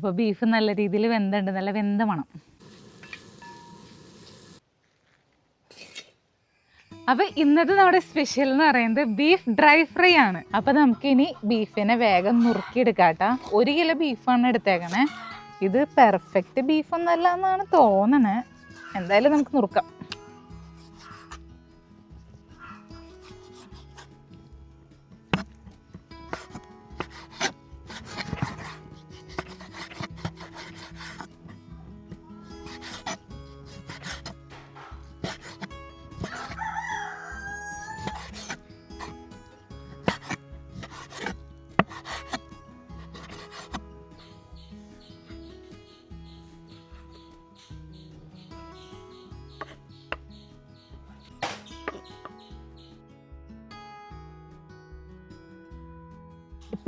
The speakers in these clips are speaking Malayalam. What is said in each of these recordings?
അപ്പോൾ ബീഫ് നല്ല രീതിയിൽ വെന്തുണ്ട് നല്ല വെന്ത മണം. അപ്പോൾ ഇന്നത്തെ നമ്മുടെ സ്പെഷ്യൽ എന്ന് പറയുന്നത് ബീഫ് ഡ്രൈ ഫ്രൈ ആണ്. അപ്പോൾ നമുക്കിനി ബീഫിനെ വേഗം നുറുക്കിയെടുക്കാട്ടാ. ഒരു കിലോ ബീഫാണ് എടുത്തേക്കണേ. ഇത് പെർഫെക്റ്റ് ബീഫൊന്നല്ല എന്നാണ് തോന്നണേ. എന്തായാലും നമുക്ക് നുറുക്കാം.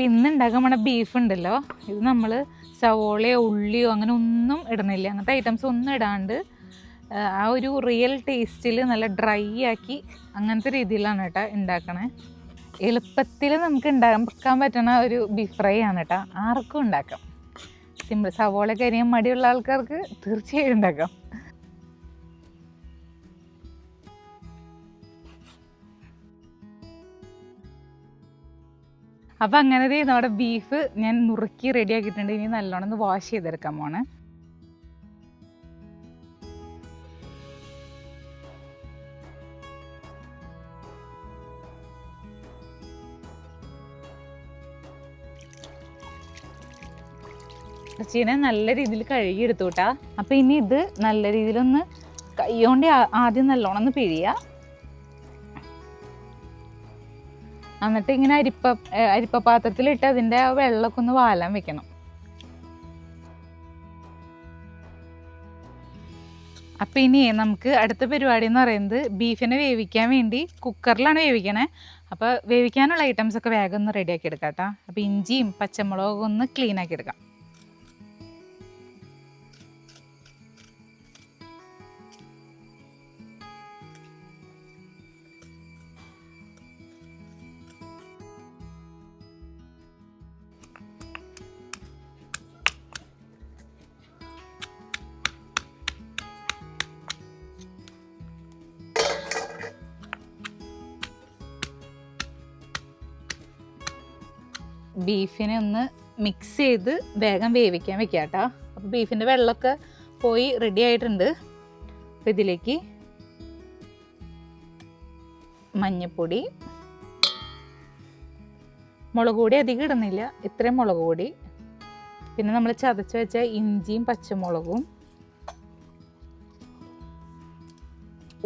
ഇപ്പം ഇന്ന് ഉണ്ടാക്കാൻ പോണ ബീഫ് ഉണ്ടല്ലോ. ഇത് നമ്മൾ സവോളയോ ഉള്ളിയോ അങ്ങനെ ഒന്നും ഇടുന്നില്ല. അങ്ങനത്തെ ഐറ്റംസ് ഒന്നും ഇടാണ്ട് ആ, ഒരു റിയൽ ടേസ്റ്റിൽ നല്ല ഡ്രൈ ആക്കി അങ്ങനത്തെ രീതിയിലാണ് കേട്ടോ ഉണ്ടാക്കണേ എളുപ്പത്തിൽ നമുക്ക് ഉണ്ടാക്കാൻ പറ്റണ ഒരു ബീഫ് ഫ്രൈ ആണ് കേട്ടോ ആർക്കും ഉണ്ടാക്കാം സിമ്പിൾ സവോള കരിയാൻ മടിയുള്ള ആൾക്കാർക്ക് തീർച്ചയായും ഉണ്ടാക്കാം അപ്പം അങ്ങനെ നമ്മുടെ ബീഫ് ഞാൻ നുറുക്കി റെഡിയാക്കിയിട്ടുണ്ട് ഇനി നല്ലോണം ഒന്ന് വാഷ് ചെയ്തെടുക്കാൻ പോണ് ഇറച്ചീനെ നല്ല രീതിയിൽ കഴുകി എടുത്തു കേട്ടാ. അപ്പം ഇനി ഇത് നല്ല രീതിയിലൊന്ന് കൈ കൊണ്ട് ആദ്യം നല്ലോണം ഒന്ന് പിഴിയുക എന്നിട്ട് ഇങ്ങനെ അരിപ്പ അരിപ്പ പാത്രത്തിലിട്ട് അതിന്റെ വെള്ളമൊക്കെ ഒന്ന് വാലാൻ വെക്കണം. അപ്പം ഇനി നമുക്ക് അടുത്ത പരിപാടി എന്ന് പറയുന്നത് ബീഫിനെ വേവിക്കാൻ വേണ്ടി കുക്കറിലാണ് വേവിക്കണേ. അപ്പോൾ വേവിക്കാനുള്ള ഐറ്റംസ് ഒക്കെ വേഗം ഒന്ന് റെഡിയാക്കി എടുക്കാം കേട്ടോ. അപ്പോൾ ഇഞ്ചിയും പച്ചമുളകും ഒന്ന് ക്ലീൻ ആക്കി എടുക്കാം. ബീഫിനെ ഒന്ന് മിക്സ് ചെയ്ത് വേഗം വേവിക്കാൻ വെക്കുക കേട്ടോ. അപ്പോൾ ബീഫിന്റെ വെള്ളമൊക്കെ പോയി റെഡി ആയിട്ടുണ്ട്. അപ്പോൾ ഇതിലേക്ക് മഞ്ഞപ്പൊടി മുളക് പൊടി അധികം ഇടുന്നില്ല ഇത്രയും മുളക് പൊടി. പിന്നെ നമ്മൾ ചതച്ച് വെച്ച ഇഞ്ചിയും പച്ചമുളകും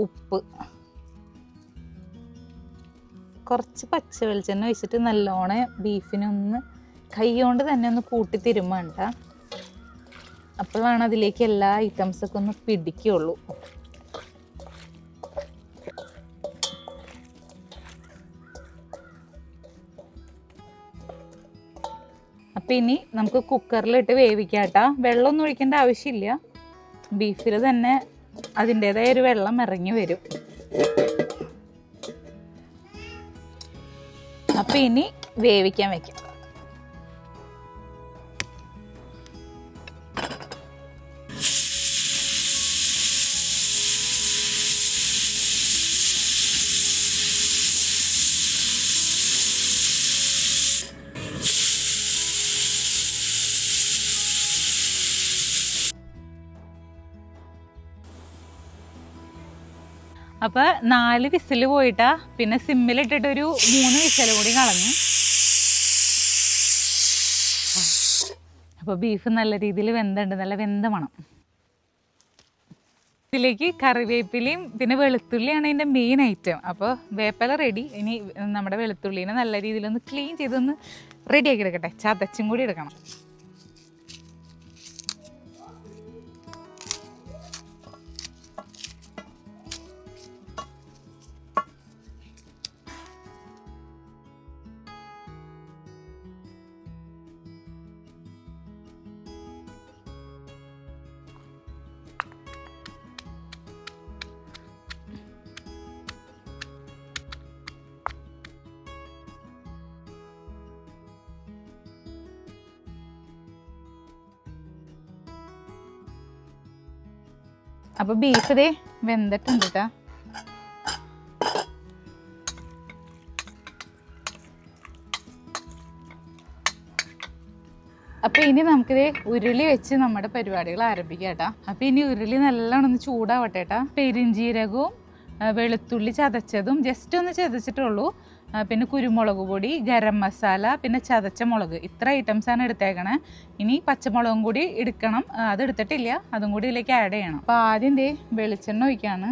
ഉപ്പ്. കുറച്ച് പച്ച വെളിച്ചെണ്ണ ഒഴിച്ചിട്ട് നല്ലോണം ബീഫിനൊന്ന് കൈ കൊണ്ട് തന്നെ ഒന്ന് കൂട്ടി തിരുമ്മണ്ട അപ്പോഴാണ് അതിലേക്ക് എല്ലാ ഐറ്റംസൊക്കെ ഒന്ന് പിടിക്കുള്ളൂ. അപ്പം ഇനി നമുക്ക് കുക്കറിലിട്ട് വേവിക്കാട്ടാ വെള്ളമൊന്നും ഒഴിക്കേണ്ട ആവശ്യമില്ല. ബീഫിൽ തന്നെ അതിന്റേതായ ഒരു വെള്ളം ഇറങ്ങി വരും. അപ്പം ഇനി വേവിക്കാൻ വെക്കാം. അപ്പൊ നാല് വിസിൽ പോയിട്ടാ. പിന്നെ സിമ്മിലിട്ടിട്ട് ഒരു മൂന്ന് വിസിൽ കൂടി കളഞ്ഞു. അപ്പോൾ ബീഫ് നല്ല രീതിയിൽ വെന്തുണ്ട്. നല്ല വെന്ത മണം. ഇതിലേക്ക് കറിവേപ്പിലയും പിന്നെ വെളുത്തുള്ളിയാണ് ഇതിന്റെ മെയിൻ ഐറ്റം അപ്പോൾ വേപ്പല റെഡി ഇനി നമ്മുടെ വെളുത്തുള്ളിനെ നല്ല രീതിയിലൊന്ന് ക്ലീൻ ചെയ്തൊന്ന് റെഡിയാക്കി എടുക്കട്ടെ. ചതച്ചും കൂടി എടുക്കണം. അപ്പോൾ ബീഫ് ദേ വെന്തിട്ടുണ്ട് കേട്ടോ അപ്പോൾ ഇനി നമുക്കിത് ഉരുളി വെച്ച് നമ്മുടെ പരിപാടികൾ ആരംഭിക്കാം കേട്ടോ അപ്പോൾ ഇനി ഉരുളി നല്ലോണം ഒന്ന് ചൂടാവട്ടെ കേട്ടോ പെരിഞ്ചീരകവും വെളുത്തുള്ളി ചതച്ചതും ജസ്റ്റ് ഒന്ന് ചതച്ചിട്ടുള്ളൂ. പിന്നെ കുരുമുളക് പൊടി ഗരം മസാല പിന്നെ ചതച്ച മുളക്. ഇത്ര ഐറ്റംസാണ് എടുത്തേക്കണേ. ഇനി പച്ചമുളകും കൂടി എടുക്കണം. അത് എടുത്തിട്ടില്ല. അതും കൂടി ഇതിലേക്ക് ആഡ് ചെയ്യണം. അപ്പോൾ ആദ്യം ദേ വെളിച്ചെണ്ണ ഒഴിക്കാണ്.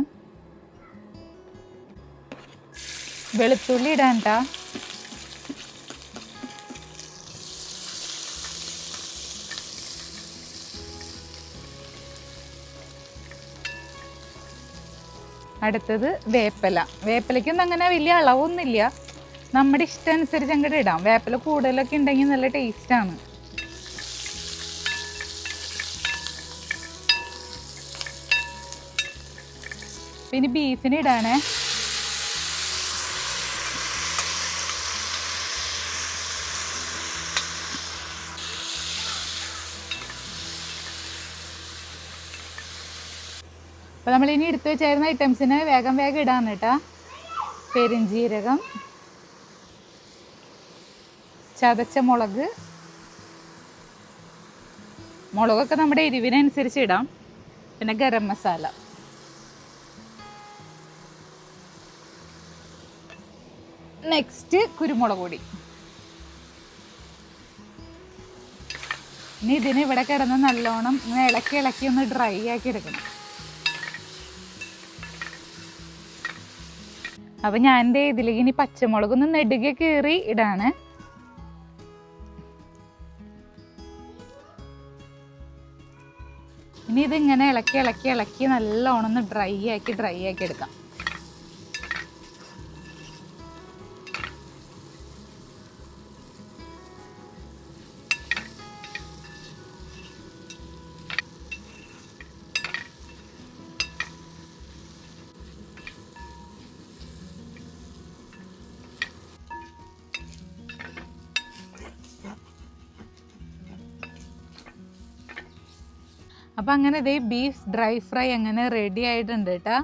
വെളുത്തുള്ളി ഇടാൻ ട്ടാ. അടുത്തത് വേപ്പല. വേപ്പലയ്ക്കൊന്നും അങ്ങനെ വലിയ അളവൊന്നുമില്ല. നമ്മുടെ ഇഷ്ടം അനുസരിച്ച് അങ്ങോട്ട് ഇടാം. വേപ്പില കൂടുതലൊക്കെ ഉണ്ടെങ്കിൽ നല്ല ടേസ്റ്റാണ് പിന്നെ ബീഫിന് ഇടാണേ അപ്പോൾ ഇനി എടുത്തു വെച്ചായിരുന്ന ഐറ്റംസിന് വേഗം വേഗം ഇടാന്ന് കേട്ടാ. പെരിഞ്ജീരകം ചതച്ച മുളക്. മുളകൊക്കെ നമ്മുടെ എരിവിനനുസരിച്ച് ഇടാം. പിന്നെ ഗരം മസാല. നെക്സ്റ്റ് കുരുമുളക് പൊടി. ഇനി ഇതിന് ഇവിടെ കിടന്ന് നല്ലോണം ഇളക്കി ഇളക്കി ഒന്ന് ഡ്രൈ ആക്കി എടുക്കണം. അപ്പൊ ഞാൻ എന്റെ ഇതിലേക്ക് ഇനി പച്ചമുളക് ഒന്ന് നെടുകെ കീറി ഇടാണ്. ഇനി ഇതിങ്ങനെ ഇളക്കി ഇളക്കി ഇളക്കി നല്ലോണം ഒന്ന് ഡ്രൈ ആക്കി ഡ്രൈ ആക്കി എടുക്കാം. അപ്പം അങ്ങനെ ഇതേ ബീഫ് ഡ്രൈ ഫ്രൈ അങ്ങനെ റെഡി ആയിട്ടുണ്ട് കേട്ടോ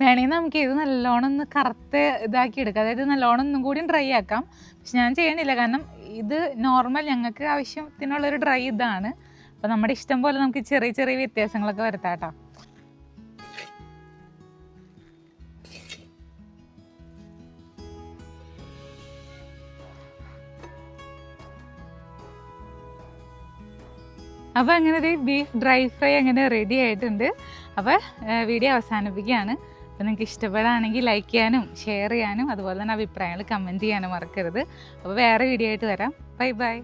വേണമെങ്കിൽ നമുക്ക് ഇത് നല്ലോണം ഒന്ന് കറുത്ത് ഇതാക്കി എടുക്കാം. അതായത് നല്ലോണം ഒന്നും കൂടി ഡ്രൈ ആക്കാം. പക്ഷെ ഞാൻ ചെയ്യണില്ല. കാരണം ഇത് നോർമൽ ഞങ്ങൾക്ക് ആവശ്യത്തിനുള്ളൊരു ഡ്രൈ ഇതാണ്. അപ്പോൾ നമ്മുടെ ഇഷ്ടം പോലെ നമുക്ക് ചെറിയ ചെറിയ വ്യത്യാസങ്ങളൊക്കെ വരുത്താം കേട്ടോ അപ്പോൾ അങ്ങനെ ഒരു ബീഫ് ഡ്രൈ ഫ്രൈ അങ്ങനെ റെഡി ആയിട്ടുണ്ട്. അപ്പോൾ വീഡിയോ അവസാനിപ്പിക്കുകയാണ്. അപ്പോൾ നിങ്ങൾക്ക് ഇഷ്ടപ്പെടുകയാണെങ്കിൽ ലൈക്ക് ചെയ്യാനും ഷെയർ ചെയ്യാനും അതുപോലെ തന്നെ അഭിപ്രായങ്ങൾ കമന്റ് ചെയ്യാനും മറക്കരുത്. അപ്പോൾ വേറെ വീഡിയോ ആയിട്ട് വരാം. Bye bye